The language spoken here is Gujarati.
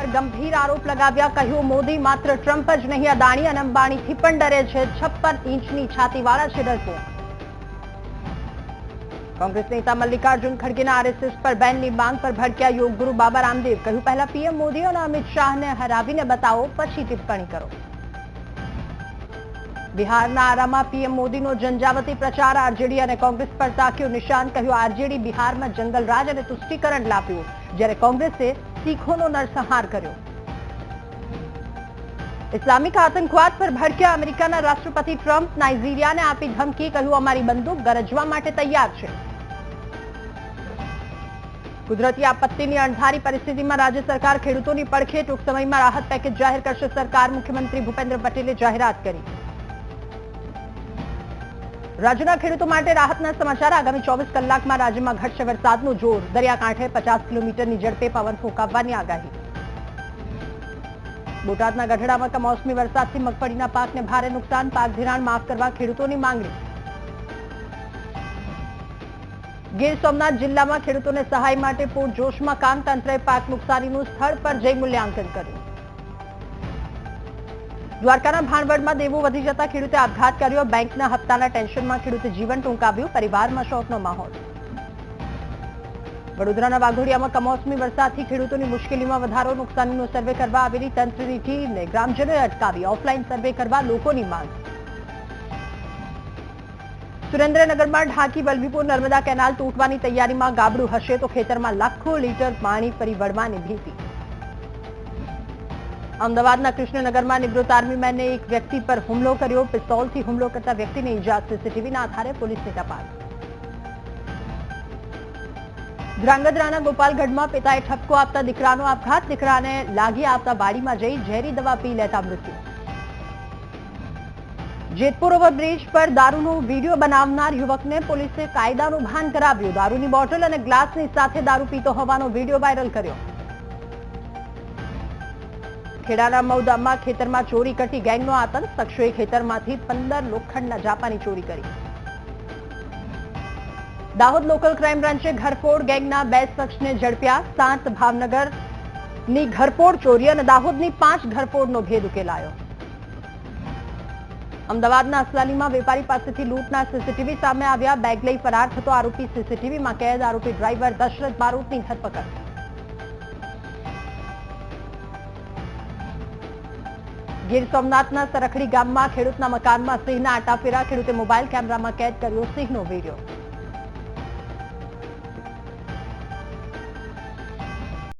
પર ગંભીર આરોપ લગાવ્યા. કહ્યું, મોદી માત્ર ટ્રમ્પ જ નહીં, અદાણી અને અંબાણીથી પણ ડરે છે. છપ્પન ઇંચની છાતીવાળા છે ડરપો કોંગ્રેસ નેતા મલ્લિકાર્જુન ખડગેના આરએસએસ પર બેનની માંગ પર ભડક્યા યોગગુરુ બાબા રામદેવ. કહ્યું, પહેલા પીએમ મોદી અને અમિત શાહને હરાવીને બતાવો, પછી ટિપ્પણી કરો. બિહારના આરામાં પીએમ મોદીનો જનજાવતી પ્રચાર. આરજેડી અને કોંગ્રેસ પર તાક્યું નિશાન. કહ્યું, આરજેડી બિહારમાં જંગલરાજ અને તુષ્ટિકરણ લાવ્યું જ્યારે કોંગ્રેસે શીખોનો નરસંહાર કર્યો ઇસ્લામિક આતંકવાદ પર ભડક્યા અમેરિકાના રાષ્ટ્રપતિ ટ્રમ્પ નાઇજીરિયાને આપી ધમકી કહ્યું અમારી બંદૂક ગરજવા માટે તૈયાર છે કુદરતી આપત્તિની અણધારી પરિસ્થિતિમાં રાજ્ય સરકાર ખેડૂતોની પડખે ટૂંક સમયમાં રાહત પેકેજ જાહેર કરશે સરકાર મુખ્યમંત્રી ભૂપેન્દ્ર પટેલે જાહેરાત કરી રાજ્યના ખેડૂતો માટે રાહતના સમાચાર. આગામી ચોવીસ કલાકમાં રાજ્યમાં ઘટશે વરસાદનું જોર. દરિયાકાંઠે પચાસ કિલોમીટરની ઝડપે પવન ફૂંકાવવાની આગાહી. બોટાદના ગઢડામાં કમોસમી વરસાદથી મગફળીના પાકને ભારે નુકસાન. પાક ધિરાણ માફ કરવા ખેડૂતોની માંગણી. ગીર સોમનાથ જિલ્લામાં ખેડૂતોને સહાય માટે પૂરજોશમાં કામ તંત્રએ પાક નુકસાનીનું સ્થળ પર જઈ મૂલ્યાંકન કર્યું. દ્વારકાના ભાણવડમાં દેવું વધી જતા ખેડૂતે આપઘાત કર્યો. બેંકના હપ્તાના ટેન્શનમાં ખેડૂતે જીવન ટૂંકાવ્યું. પરિવારમાં શોકનો માહોલ. વડોદરાના વાઘોડિયામાં કમોસમી વરસાદથી ખેડૂતોની મુશ્કેલીમાં વધારો, નુકસાનીનો સર્વે કરવા આવેલી તંત્રની ટીમને ગ્રામજનોએ અટકાવી. ઓફલાઈન સર્વે કરવા લોકોની માંગ. સુરેન્દ્રનગરમાં ઢાંકી, વલભીપુર, નર્મદા કેનાલ તૂટવાની તૈયારીમાં ગાબડું હશે તો ખેતરમાં લાખો લીટર પાણી ફરી વળવાની ભીતિ. અમદાવાદના કૃષ્ણનગરમાં નિવૃત્ત આર્મીમેને એક વ્યક્તિ પર હુમલો કર્યો. પિસ્તોલથી હુમલો કરતા વ્યક્તિને ઇજા સીસીટીવીના આધારે પોલીસની તપાસ. ધ્રાંગધ્રાના ગોપાલગઢમાં પિતાએ ઠપકો આપતા દીકરાનો આપઘાત. દીકરાને લાગી આપતા વાડીમાં જઈ ઝેરી દવા પી લેતા મૃત્યુ. જેતપુર ઓવરબ્રિજ પર દારૂનો વીડિયો બનાવનાર યુવકને પોલીસે કાયદાનું ભાન કરાવ્યું. દારૂની બોટલ અને ગ્લાસની સાથે દારૂ પીતો હોવાનો વીડિયો વાયરલ કર્યો. ખેડાના મૌદામમાં ખેતરમાં ચોરી કરતી ગેંગનો આતંક શખ્સોએ ખેતરમાંથી પંદર લોખંડના જાપાની ચોરી કરી. દાહોદ લોકલ ક્રાઇમ બ્રાન્ચે ઘરફોડ ગેંગના બે શખ્સને ઝડપ્યા. સાત ભાવનગરની ઘરફોડ ચોરી અને દાહોદની પાંચ ઘરફોડનો ભેદ ઉકેલાયો. અમદાવાદના અસલાલીમાં વેપારી પાસેથી લૂંટના સીસીટીવી સામે આવ્યા. બેગ લઈ ફરાર થતો આરોપી સીસીટીવીમાં કેદ. આરોપી ડ્રાઈવર દશરથ બારોટની ધરપકડ. ગીર સોમનાથના સરખડી ગામમાં ખેડૂતના મકાનમાં સિંહના આટાફેરા ખેડૂતે મોબાઈલ કેમેરામાં કેદ કર્યો સિંહનો વીડિયો.